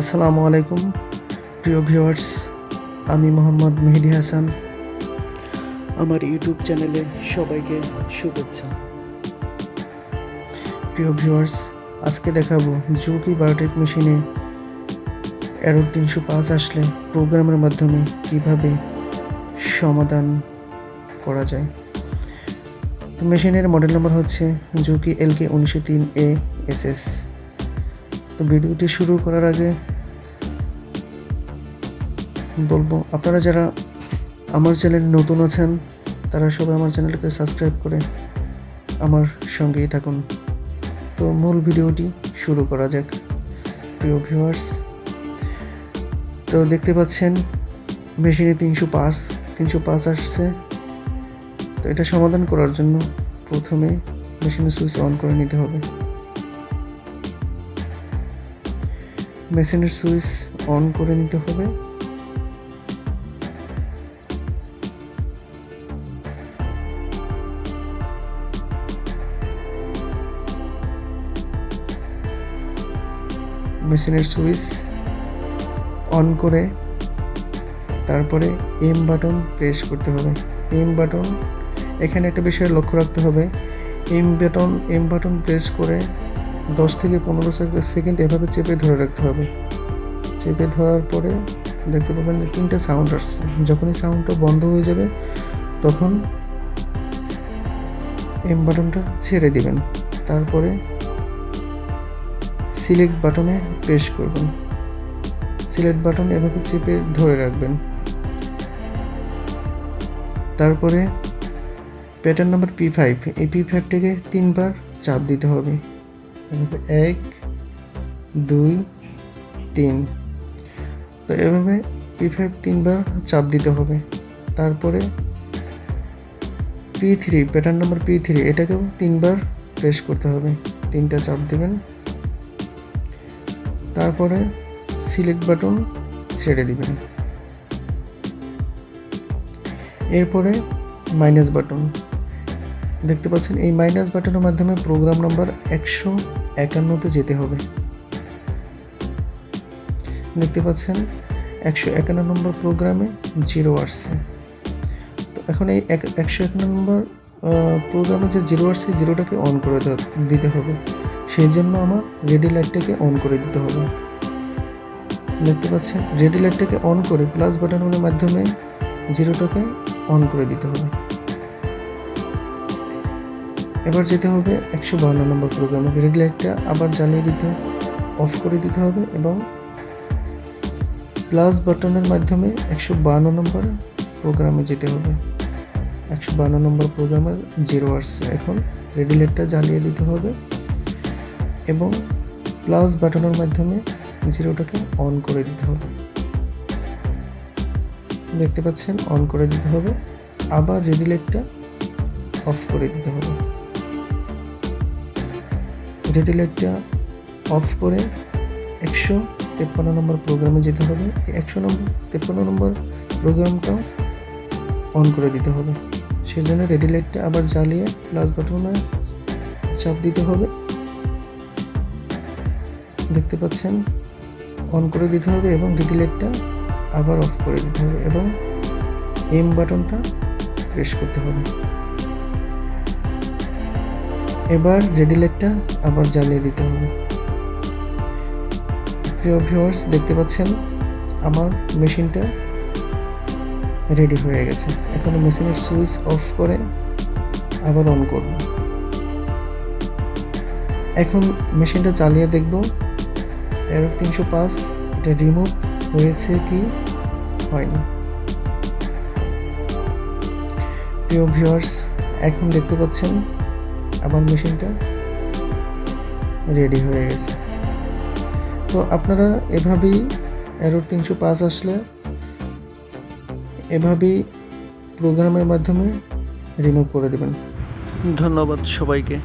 আসসালামু আলাইকুম, প্রিয় ভিউয়ার্স, আমি মোহাম্মদ মেহেদি হাসান। আমার ইউটিউব চ্যানেলে সবাইকে শুভেচ্ছা। প্রিয় ভিউয়ার্স, আজকে দেখাবো জুকি বায়োটেক মেশিনে এরর তিনশো পাঁচ আসলে প্রোগ্রামের মাধ্যমে কীভাবে সমাধান করা যায়। মেশিনের মডেল নম্বর হচ্ছে জুকি এলকে উনিশশো তিন এ এস এস। তো ভিডিওটি শুরু করার আগে বলব, আপনারা যারা আমার চ্যানেল নতুন আছেন, তারা সবাই আমার চ্যানেলকে সাবস্ক্রাইব করে আমার সঙ্গেই থাকুন। তো মূল ভিডিওটি শুরু করা যাক। প্রিয় ভিউয়ার্স তো দেখতে পাচ্ছেন, মেশিনে তিনশো পাঁচ তিনশো পাঁচ আসছে। তো এটা সমাধান করার জন্য প্রথমে মেশিনের সুইচ অন করে নিতে হবে। মেশিনের সুইচ অন করে নিতে হবে। মেশিনের সুইচ অন করে তারপরে এম বাটন প্রেস করতে হবে। এম বাটন এখানে একটা বিষয় লক্ষ্য রাখতে হবে। M button M button press করে দশ থেকে পনেরো সেকেন্ড এভাবে চেপে ধরে রাখতে হবে। চেপে ধরার পরে দেখতে পাবেন যে তিনটা সাউন্ড আসছে। যখনই সাউন্ডটা বন্ধ হয়ে যাবে, তখন এম বাটনটা ছেড়ে দিবেন। তারপরে সিলেক্ট বাটনে প্রেস করবেন। সিলেক্ট বাটন এভাবে চেপে ধরে রাখবেন। তারপরে প্যাটার্ন নাম্বার পি ফাইভ এই পি ফাইভটাকে তিনবার চাপ দিতে হবে। এভাবে এক, দুই, তিন। তো এভাবে পি ফাইভ তিনবার চাপ দিতে হবে। তারপরে P three pattern number P three এটাকেও তিনবার প্রেস করতে হবে। তিনটা চাপ দেবেন। তারপরে সিলেক্ট বাটন ছেড়ে দিবেন। এরপরে মাইনাস বাটন দেখতে পাচ্ছেন, এই মাইনাস বাটনের মাধ্যমে প্রোগ্রাম নাম্বার একশো একান্নতে যেতে হবে। দেখতে পাচ্ছেন, একশো একান্ন নম্বর প্রোগ্রামে জিরো আসছে। তো এখন এই একশো একান্ন নম্বর প্রোগ্রামে যে জিরো আসছে, জিরোটাকে অন করে দিতে হবে। সেই জন্য আমার রেডি লাইটটাকে অন করে দিতে হবে। দেখতে পাচ্ছেন, রেডি লাইটটাকে অন করে প্লাস বাটনের মাধ্যমে জিরোটাকে অন করে দিতে হবে। এবার যেতে হবে একশো বান্ন নম্বর প্রোগ্রামে রেড লাইটটা আবার জ্বালিয়ে দিতে অফ করে দিতে হবে এবং প্লাস বাটনের মাধ্যমে একশো বান্ন নম্বর প্রোগ্রামে যেতে হবে। একশো বান্ন নম্বর প্রোগ্রামে জিরো আসছে এখন রেডি লাইটটা জ্বালিয়ে দিতে হবে এবং প্লাস বাটনের মাধ্যমে জিরোটাকে অন করে দিতে হবে। দেখতে পাচ্ছেন অন করে দিতে হবে, আবার রেডি লাইটটা অফ করে দিতে হবে। রেডি লাইটটা অফ করে একশো তেপ্পান্ন নম্বর প্রোগ্রামে যেতে হবে। একশো নম্বর তেপ্পান্ন নম্বর প্রোগ্রামটাও অন করে দিতে হবে। সেই জন্য রেডি লাইটটা আবার জ্বালিয়ে প্লাস বাটনে চাপ দিতে হবে। দেখতে পাচ্ছেন, অন করে দিতে হবে এবং রেডি লাইটটা আবার অফ করে দিতে হবে এবং এম বাটনটা প্রেস করতে হবে। এবার রেডি লাইটটা আবার জ্বালিয়ে দিতে হবে। প্রিয় ভিউয়ার্স দেখতে পাচ্ছেন, আমার মেশিনটা রেডি হয়ে গেছে। এখন মেশিনের সুইচ অফ করে আবার অন করব। এখন মেশিনটা চালিয়ে দেখব। এর তিনশো পাঁচ, এটা রিমুভ হয়েছে কি হয়নি। প্রিয় ভিউয়ার্স এখন দেখতে পাচ্ছেন আমার মেশিনটা রেডি হয়ে গেছে। তো আপনারা এভাবেই এরর তিনশো পাঁচ আসলে এভাবেই প্রোগ্রামের মাধ্যমে রিমুভ করে দেবেন। ধন্যবাদ সবাইকে।